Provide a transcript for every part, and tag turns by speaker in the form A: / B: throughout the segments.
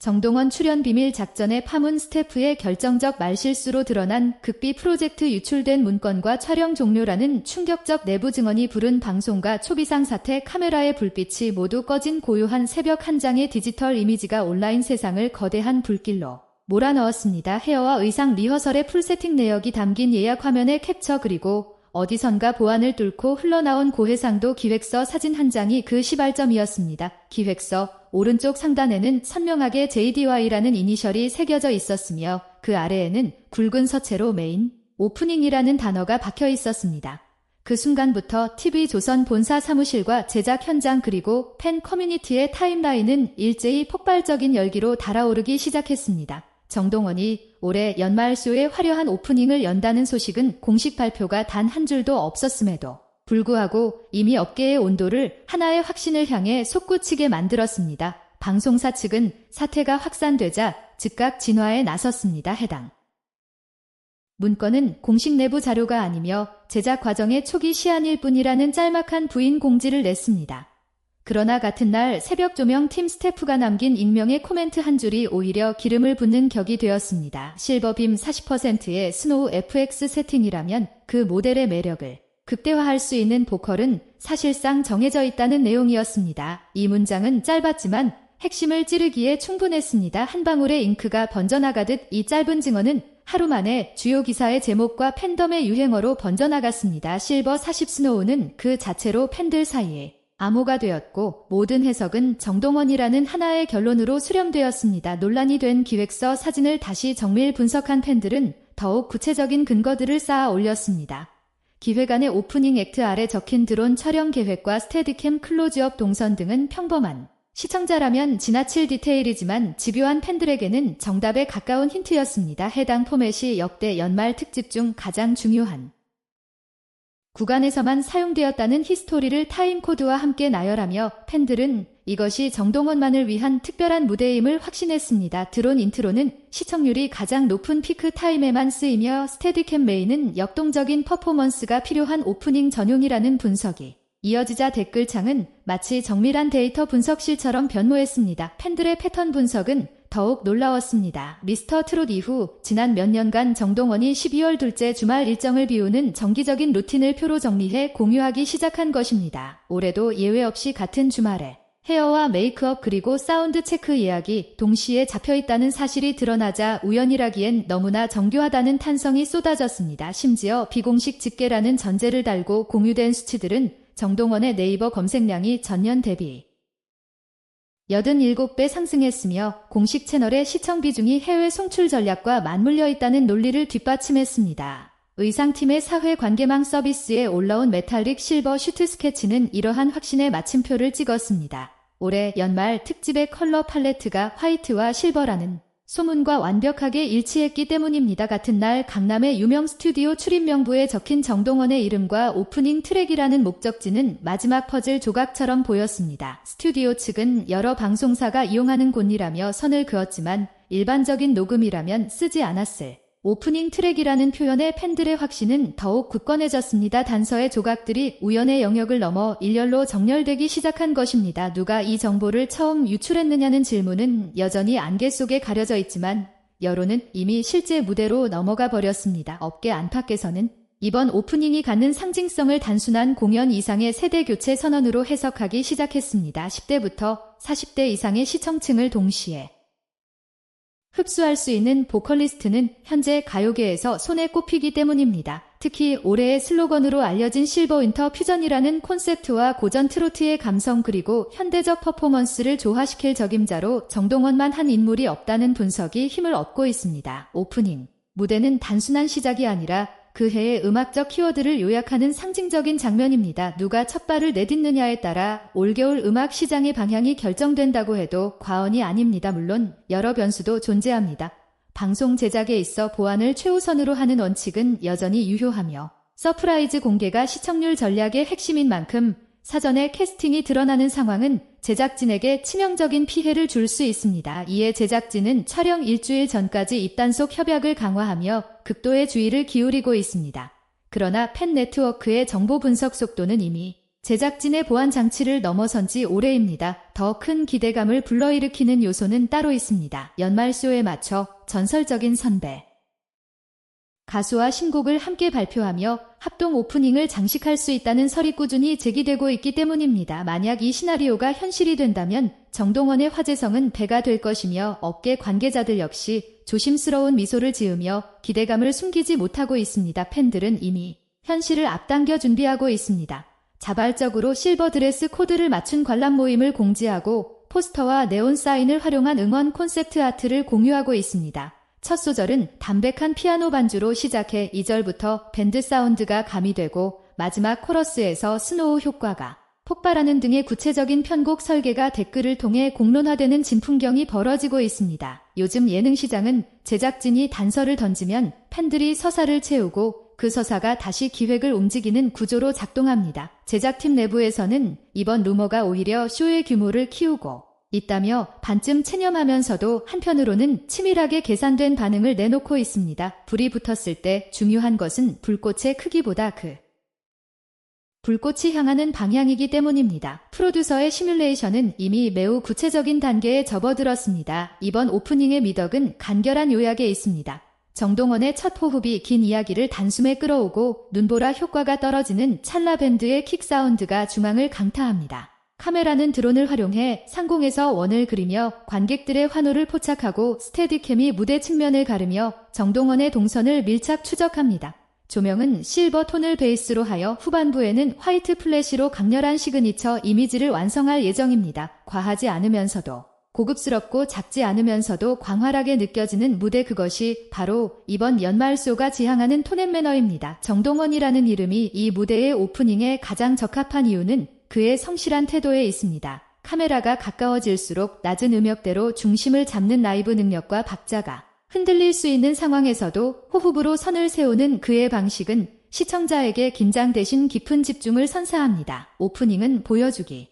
A: 정동원 출연 비밀 작전의 파문 스태프의 결정적 말실수로 드러난 극비 프로젝트 유출된 문건과 촬영 종료라는 충격적 내부 증언이 부른 방송과 초비상 사태 카메라의 불빛이 모두 꺼진 고요한 새벽 한 장의 디지털 이미지가 온라인 세상을 거대한 불길로 몰아넣었습니다. 헤어와 의상 리허설의 풀세팅 내역이 담긴 예약 화면의 캡처 그리고 어디선가 보안을 뚫고 흘러나온 고해상도 기획서 사진 한 장이 그 시발점이었습니다. 기획서 오른쪽 상단에는 선명하게 JDY라는 이니셜이 새겨져 있었으며 그 아래에는 굵은 서체로 메인 오프닝이라는 단어가 박혀 있었습니다. 그 순간부터 TV조선 본사 사무실과 제작 현장 그리고 팬 커뮤니티의 타임라인은 일제히 폭발적인 열기로 달아오르기 시작했습니다. 정동원이 올해 연말쇼에 화려한 오프닝을 연다는 소식은 공식 발표가 단 한 줄도 없었음에도 불구하고 이미 업계의 온도를 하나의 확신을 향해 솟구치게 만들었습니다. 방송사 측은 사태가 확산되자 즉각 진화에 나섰습니다. 해당 문건은 공식 내부 자료가 아니며 제작 과정의 초기 시한일 뿐이라는 짤막한 부인 공지를 냈습니다. 그러나 같은 날 새벽 조명 팀 스태프가 남긴 익명의 코멘트 한 줄이 오히려 기름을 붓는 격이 되었습니다. 실버빔 40%의 스노우 FX 세팅이라면 그 모델의 매력을 극대화할 수 있는 보컬은 사실상 정해져 있다는 내용이었습니다. 이 문장은 짧았지만 핵심을 찌르기에 충분했습니다. 한 방울의 잉크가 번져나가듯 이 짧은 증언은 하루 만에 주요 기사의 제목과 팬덤의 유행어로 번져나갔습니다. 실버 40 스노우는 그 자체로 팬들 사이에 암호가 되었고 모든 해석은 정동원이라는 하나의 결론으로 수렴되었습니다. 논란이 된 기획서 사진을 다시 정밀 분석한 팬들은 더욱 구체적인 근거들을 쌓아 올렸습니다. 기획안의 오프닝 액트 아래 적힌 드론 촬영 계획과 스테디캠 클로즈업 동선 등은 평범한 시청자라면 지나칠 디테일이지만 집요한 팬들에게는 정답에 가까운 힌트였습니다. 해당 포맷이 역대 연말 특집 중 가장 중요한 구간에서만 사용되었다는 히스토리를 타임코드와 함께 나열하며 팬들은 이것이 정동원만을 위한 특별한 무대임을 확신했습니다. 드론 인트로는 시청률이 가장 높은 피크 타임에만 쓰이며 스테디캠 메인은 역동적인 퍼포먼스가 필요한 오프닝 전용이라는 분석이 이어지자 댓글창은 마치 정밀한 데이터 분석실처럼 변모했습니다. 팬들의 패턴 분석은 더욱 놀라웠습니다. 미스터 트롯 이후 지난 몇 년간 정동원이 12월 둘째 주말 일정을 비우는 정기적인 루틴을 표로 정리해 공유하기 시작한 것입니다. 올해도 예외 없이 같은 주말에 헤어와 메이크업 그리고 사운드 체크 예약이 동시에 잡혀 있다는 사실이 드러나자 우연이라기엔 너무나 정교하다는 탄성이 쏟아졌습니다. 심지어 비공식 집계라는 전제를 달고 공유된 수치들은 정동원의 네이버 검색량이 전년 대비 87배 상승했으며 공식 채널의 시청 비중이 해외 송출 전략과 맞물려 있다는 논리를 뒷받침했습니다. 의상팀의 사회관계망 서비스에 올라온 메탈릭 실버 슈트 스케치는 이러한 확신의 마침표를 찍었습니다. 올해 연말 특집의 컬러 팔레트가 화이트와 실버라는 소문과 완벽하게 일치했기 때문입니다. 같은 날 강남의 유명 스튜디오 출입 명부에 적힌 정동원의 이름과 오프닝 트랙이라는 목적지는 마지막 퍼즐 조각처럼 보였습니다. 스튜디오 측은 여러 방송사가 이용하는 곳이라며 선을 그었지만 일반적인 녹음이라면 쓰지 않았을 오프닝 트랙이라는 표현에 팬들의 확신은 더욱 굳건해졌습니다. 단서의 조각들이 우연의 영역을 넘어 일렬로 정렬되기 시작한 것입니다. 누가 이 정보를 처음 유출했느냐는 질문은 여전히 안개 속에 가려져 있지만 여론은 이미 실제 무대로 넘어가 버렸습니다. 업계 안팎에서는 이번 오프닝이 갖는 상징성을 단순한 공연 이상의 세대 교체 선언으로 해석하기 시작했습니다. 10대부터 40대 이상의 시청층을 동시에 흡수할 수 있는 보컬리스트는 현재 가요계에서 손에 꼽히기 때문입니다. 특히 올해의 슬로건으로 알려진 실버 윈터 퓨전이라는 콘셉트와 고전 트로트의 감성 그리고 현대적 퍼포먼스를 조화시킬 적임자로 정동원만 한 인물이 없다는 분석이 힘을 얻고 있습니다. 오프닝 무대는 단순한 시작이 아니라 그 해의 음악적 키워드를 요약하는 상징적인 장면입니다. 누가 첫 발을 내딛느냐에 따라 올겨울 음악 시장의 방향이 결정된다고 해도 과언이 아닙니다. 물론 여러 변수도 존재합니다. 방송 제작에 있어 보안을 최우선으로 하는 원칙은 여전히 유효하며 서프라이즈 공개가 시청률 전략의 핵심인 만큼 사전에 캐스팅이 드러나는 상황은 제작진에게 치명적인 피해를 줄 수 있습니다. 이에 제작진은 촬영 일주일 전까지 입단속 협약을 강화하며 극도의 주의를 기울이고 있습니다. 그러나 팬 네트워크의 정보 분석 속도는 이미 제작진의 보안 장치를 넘어선 지 오래입니다. 더 큰 기대감을 불러일으키는 요소는 따로 있습니다. 연말쇼에 맞춰 전설적인 선배. 가수와 신곡을 함께 발표하며 합동 오프닝을 장식할 수 있다는 설이 꾸준히 제기되고 있기 때문입니다. 만약 이 시나리오가 현실이 된다면 정동원의 화제성은 배가 될 것이며 업계 관계자들 역시 조심스러운 미소를 지으며 기대감을 숨기지 못하고 있습니다. 팬들은 이미 현실을 앞당겨 준비하고 있습니다. 자발적으로 실버 드레스 코드를 맞춘 관람 모임을 공지하고 포스터와 네온 사인을 활용한 응원 콘셉트 아트를 공유하고 있습니다. 첫 소절은 담백한 피아노 반주로 시작해 2절부터 밴드 사운드가 가미되고 마지막 코러스에서 스노우 효과가 폭발하는 등의 구체적인 편곡 설계가 댓글을 통해 공론화되는 진풍경이 벌어지고 있습니다. 요즘 예능 시장은 제작진이 단서를 던지면 팬들이 서사를 채우고 그 서사가 다시 기획을 움직이는 구조로 작동합니다. 제작팀 내부에서는 이번 루머가 오히려 쇼의 규모를 키우고 있다며 반쯤 체념하면서도 한편으로는 치밀하게 계산된 반응을 내놓고 있습니다. 불이 붙었을 때 중요한 것은 불꽃의 크기보다 그 불꽃이 향하는 방향이기 때문입니다. 프로듀서의 시뮬레이션은 이미 매우 구체적인 단계에 접어들었습니다. 이번 오프닝의 미덕은 간결한 요약에 있습니다. 정동원의 첫 호흡이 긴 이야기를 단숨에 끌어오고 눈보라 효과가 떨어지는 찰나 밴드의 킥 사운드가 중앙을 강타합니다. 카메라는 드론을 활용해 상공에서 원을 그리며 관객들의 환호를 포착하고 스테디캠이 무대 측면을 가르며 정동원의 동선을 밀착 추적합니다. 조명은 실버 톤을 베이스로 하여 후반부에는 화이트 플래시로 강렬한 시그니처 이미지를 완성할 예정입니다. 과하지 않으면서도 고급스럽고 작지 않으면서도 광활하게 느껴지는 무대 그것이 바로 이번 연말쇼가 지향하는 톤앤 매너입니다. 정동원이라는 이름이 이 무대의 오프닝에 가장 적합한 이유는 그의 성실한 태도에 있습니다. 카메라가 가까워질수록 낮은 음역대로 중심을 잡는 라이브 능력과 박자가 흔들릴 수 있는 상황에서도 호흡으로 선을 세우는 그의 방식은 시청자에게 긴장 대신 깊은 집중을 선사합니다. 오프닝은 보여주기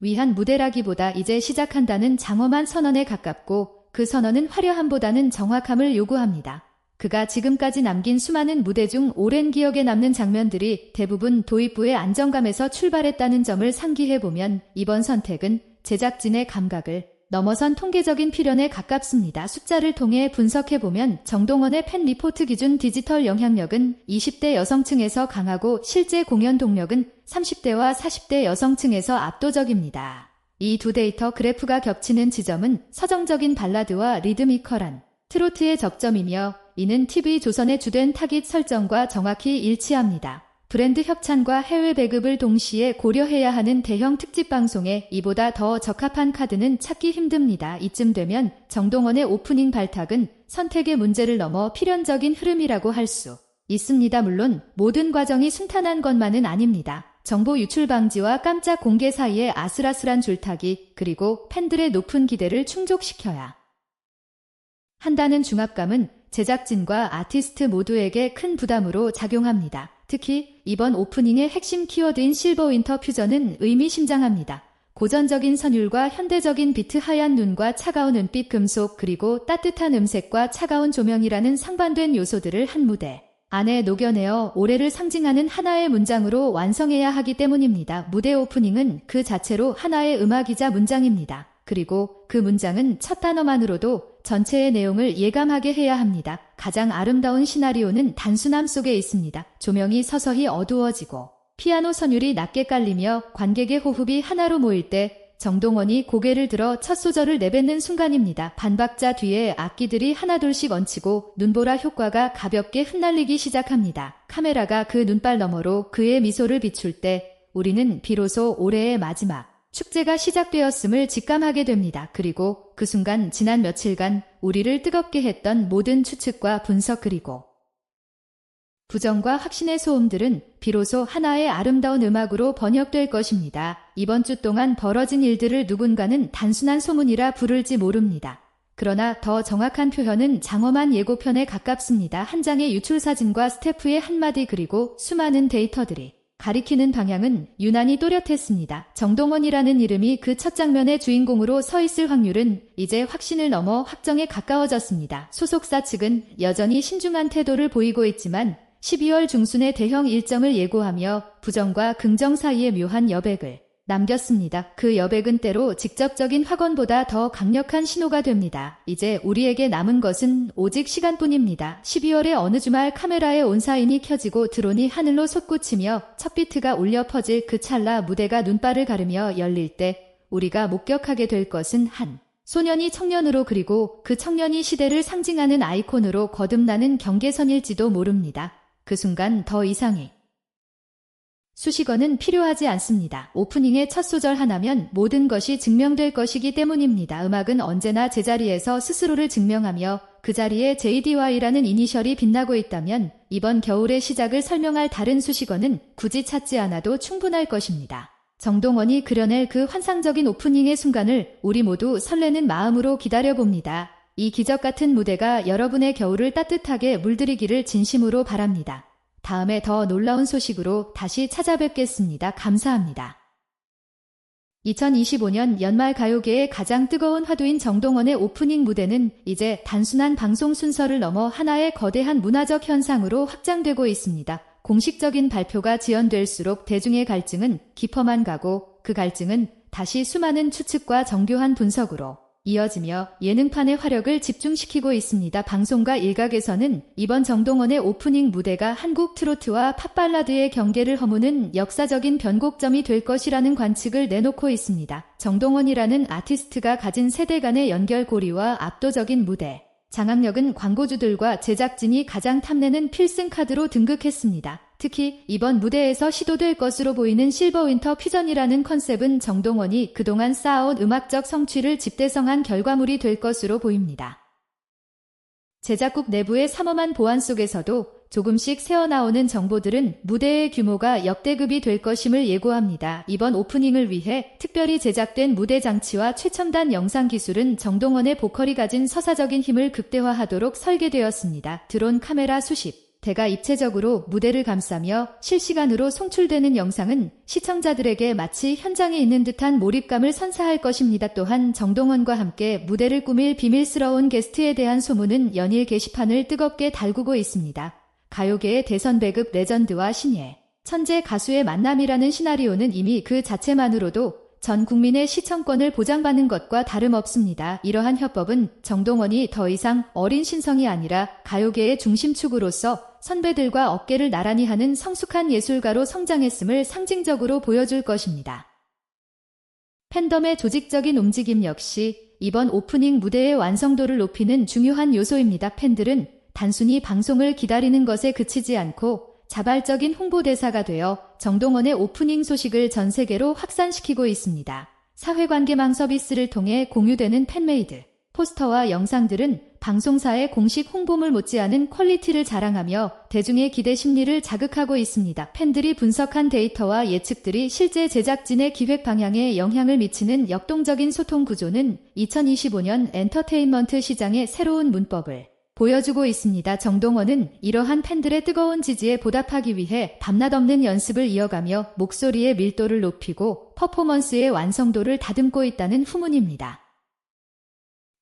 A: 위한 무대라기보다 이제 시작한다는 장엄한 선언에 가깝고 그 선언은 화려함보다는 정확함을 요구합니다. 그가 지금까지 남긴 수많은 무대 중 오랜 기억에 남는 장면들이 대부분 도입부의 안정감에서 출발했다는 점을 상기해보면 이번 선택은 제작진의 감각을 넘어선 통계적인 필연에 가깝습니다. 숫자를 통해 분석해보면 정동원의 팬 리포트 기준 디지털 영향력은 20대 여성층에서 강하고 실제 공연 동력은 30대와 40대 여성층에서 압도적입니다. 이 두 데이터 그래프가 겹치는 지점은 서정적인 발라드와 리드미컬한 트로트의 접점이며 이는 TV 조선의 주된 타깃 설정과 정확히 일치합니다. 브랜드 협찬과 해외 배급을 동시에 고려해야 하는 대형 특집 방송에 이보다 더 적합한 카드는 찾기 힘듭니다. 이쯤 되면 정동원의 오프닝 발탁은 선택의 문제를 넘어 필연적인 흐름이라고 할 수 있습니다. 물론 모든 과정이 순탄한 것만은 아닙니다. 정보 유출 방지와 깜짝 공개 사이에 아슬아슬한 줄타기 그리고 팬들의 높은 기대를 충족시켜야 한다는 중압감은 제작진과 아티스트 모두에게 큰 부담으로 작용합니다. 특히 이번 오프닝의 핵심 키워드인 실버 윈터 퓨전은 의미심장합니다. 고전적인 선율과 현대적인 비트 하얀 눈과 차가운 은빛 금속 그리고 따뜻한 음색과 차가운 조명이라는 상반된 요소들을 한 무대 안에 녹여내어 올해를 상징하는 하나의 문장으로 완성해야 하기 때문입니다. 무대 오프닝은 그 자체로 하나의 음악이자 문장입니다. 그리고 그 문장은 첫 단어만으로도 전체의 내용을 예감하게 해야 합니다. 가장 아름다운 시나리오는 단순함 속에 있습니다. 조명이 서서히 어두워지고 피아노 선율이 낮게 깔리며 관객의 호흡이 하나로 모일 때 정동원이 고개를 들어 첫 소절을 내뱉는 순간입니다. 반박자 뒤에 악기들이 하나둘씩 얹히고 눈보라 효과가 가볍게 흩날리기 시작합니다. 카메라가 그 눈발 너머로 그의 미소를 비출 때 우리는 비로소 올해의 마지막 축제가 시작되었음을 직감하게 됩니다. 그리고 그 순간 지난 며칠간 우리를 뜨겁게 했던 모든 추측과 분석 그리고 부정과 확신의 소음들은 비로소 하나의 아름다운 음악으로 번역될 것입니다. 이번 주 동안 벌어진 일들을 누군가는 단순한 소문이라 부를지 모릅니다. 그러나 더 정확한 표현은 장엄한 예고편에 가깝습니다. 한 장의 유출 사진과 스태프의 한마디 그리고 수많은 데이터들이 가리키는 방향은 유난히 또렷했습니다. 정동원이라는 이름이 그 첫 장면의 주인공으로 서 있을 확률은 이제 확신을 넘어 확정에 가까워졌습니다. 소속사 측은 여전히 신중한 태도를 보이고 있지만 12월 중순에 대형 일정을 예고하며 부정과 긍정 사이에 묘한 여백을 남겼습니다. 그 여백은 때로 직접적인 확언보다 더 강력한 신호가 됩니다. 이제 우리에게 남은 것은 오직 시간뿐입니다. 12월의 어느 주말 카메라에 온사인이 켜지고 드론이 하늘로 솟구치며 첫 비트가 울려 퍼질 그 찰나 무대가 눈발을 가르며 열릴 때 우리가 목격하게 될 것은 한 소년이 청년으로 그리고 그 청년이 시대를 상징하는 아이콘으로 거듭나는 경계선일지도 모릅니다. 그 순간 더 이상의 수식어는 필요하지 않습니다. 오프닝의 첫 소절 하나면 모든 것이 증명될 것이기 때문입니다. 음악은 언제나 제자리에서 스스로를 증명하며 그 자리에 JDY라는 이니셜이 빛나고 있다면 이번 겨울의 시작을 설명할 다른 수식어는 굳이 찾지 않아도 충분할 것입니다. 정동원이 그려낼 그 환상적인 오프닝의 순간을 우리 모두 설레는 마음으로 기다려봅니다. 이 기적 같은 무대가 여러분의 겨울을 따뜻하게 물들이기를 진심으로 바랍니다. 다음에 더 놀라운 소식으로 다시 찾아뵙겠습니다. 감사합니다. 2025년 연말 가요계의 가장 뜨거운 화두인 정동원의 오프닝 무대는 이제 단순한 방송 순서를 넘어 하나의 거대한 문화적 현상으로 확장되고 있습니다. 공식적인 발표가 지연될수록 대중의 갈증은 깊어만 가고 그 갈증은 다시 수많은 추측과 정교한 분석으로 이어지며 예능판의 화력을 집중시키고 있습니다. 방송가 일각에서는 이번 정동원의 오프닝 무대가 한국 트로트와 팝발라드의 경계를 허무는 역사적인 변곡점이 될 것이라는 관측을 내놓고 있습니다. 정동원이라는 아티스트가 가진 세대 간의 연결고리와 압도적인 무대, 장악력은 광고주들과 제작진이 가장 탐내는 필승 카드로 등극했습니다. 특히 이번 무대에서 시도될 것으로 보이는 실버 윈터 퓨전이라는 컨셉은 정동원이 그동안 쌓아온 음악적 성취를 집대성한 결과물이 될 것으로 보입니다. 제작국 내부의 삼엄한 보안 속에서도 조금씩 새어나오는 정보들은 무대의 규모가 역대급이 될 것임을 예고합니다. 이번 오프닝을 위해 특별히 제작된 무대 장치와 최첨단 영상 기술은 정동원의 보컬이 가진 서사적인 힘을 극대화하도록 설계되었습니다. 드론 카메라 수십, 대가 입체적으로 무대를 감싸며 실시간으로 송출되는 영상은 시청자들에게 마치 현장에 있는 듯한 몰입감을 선사할 것입니다. 또한 정동원과 함께 무대를 꾸밀 비밀스러운 게스트에 대한 소문은 연일 게시판을 뜨겁게 달구고 있습니다. 가요계의 대선배급 레전드와 신예, 천재 가수의 만남이라는 시나리오는 이미 그 자체만으로도 전 국민의 시청권을 보장받는 것과 다름없습니다. 이러한 협법은 정동원이 더 이상 어린 신성이 아니라 가요계의 중심축으로서 선배들과 어깨를 나란히 하는 성숙한 예술가로 성장했음을 상징적으로 보여줄 것입니다. 팬덤의 조직적인 움직임 역시 이번 오프닝 무대의 완성도를 높이는 중요한 요소입니다. 팬들은 단순히 방송을 기다리는 것에 그치지 않고 자발적인 홍보대사가 되어 정동원의 오프닝 소식을 전 세계로 확산시키고 있습니다. 사회관계망 서비스를 통해 공유되는 팬메이드, 포스터와 영상들은 방송사의 공식 홍보물 못지않은 퀄리티를 자랑하며 대중의 기대 심리를 자극하고 있습니다. 팬들이 분석한 데이터와 예측들이 실제 제작진의 기획 방향에 영향을 미치는 역동적인 소통 구조는 2025년 엔터테인먼트 시장의 새로운 문법을 보여주고 있습니다. 정동원은 이러한 팬들의 뜨거운 지지에 보답하기 위해 밤낮 없는 연습을 이어가며 목소리의 밀도를 높이고 퍼포먼스의 완성도를 다듬고 있다는 후문입니다.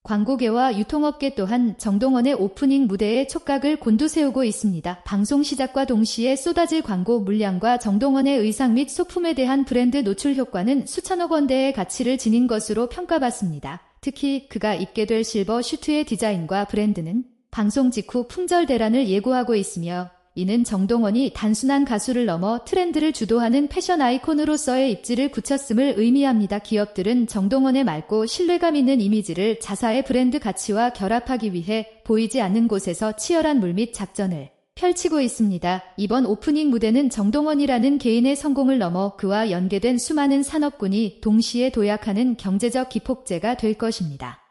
A: 광고계와 유통업계 또한 정동원의 오프닝 무대에 촉각을 곤두세우고 있습니다. 방송 시작과 동시에 쏟아질 광고 물량과 정동원의 의상 및 소품에 대한 브랜드 노출 효과는 수천억 원대의 가치를 지닌 것으로 평가받습니다. 특히 그가 입게 될 실버 슈트의 디자인과 브랜드는 방송 직후 품절 대란을 예고하고 있으며 이는 정동원이 단순한 가수를 넘어 트렌드를 주도하는 패션 아이콘으로서의 입지를 굳혔음을 의미합니다. 기업들은 정동원의 맑고 신뢰감 있는 이미지를 자사의 브랜드 가치와 결합하기 위해 보이지 않는 곳에서 치열한 물밑 작전을 펼치고 있습니다. 이번 오프닝 무대는 정동원이라는 개인의 성공을 넘어 그와 연계된 수많은 산업군이 동시에 도약하는 경제적 기폭제가 될 것입니다.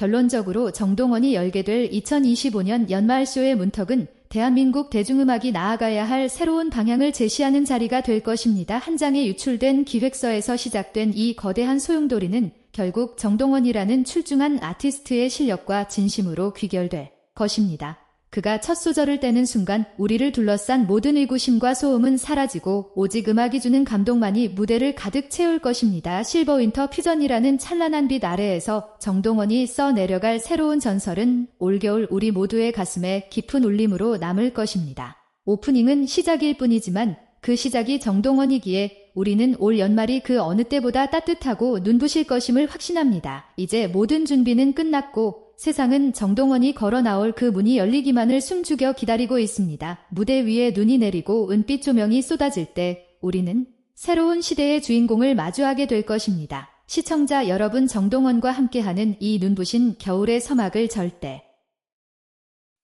A: 결론적으로 정동원이 열게 될 2025년 연말쇼의 문턱은 대한민국 대중음악이 나아가야 할 새로운 방향을 제시하는 자리가 될 것입니다. 한 장에 유출된 기획서에서 시작된 이 거대한 소용돌이는 결국 정동원이라는 출중한 아티스트의 실력과 진심으로 귀결될 것입니다. 그가 첫 소절을 떼는 순간 우리를 둘러싼 모든 의구심과 소음은 사라지고 오직 음악이 주는 감동만이 무대를 가득 채울 것입니다. 실버 윈터 퓨전이라는 찬란한 빛 아래에서 정동원이 써 내려갈 새로운 전설은 올겨울 우리 모두의 가슴에 깊은 울림으로 남을 것입니다. 오프닝은 시작일 뿐이지만 그 시작이 정동원이기에 우리는 올 연말이 그 어느 때보다 따뜻하고 눈부실 것임을 확신합니다. 이제 모든 준비는 끝났고 세상은 정동원이 걸어 나올 그 문이 열리기만을 숨죽여 기다리고 있습니다. 무대 위에 눈이 내리고 은빛 조명이 쏟아질 때 우리는 새로운 시대의 주인공을 마주하게 될 것입니다. 시청자 여러분 정동원과 함께하는 이 눈부신 겨울의 서막을 절대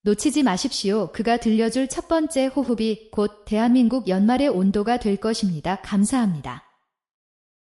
A: 놓치지 마십시오. 그가 들려줄 첫 번째 호흡이 곧 대한민국 연말의 온도가 될 것입니다. 감사합니다.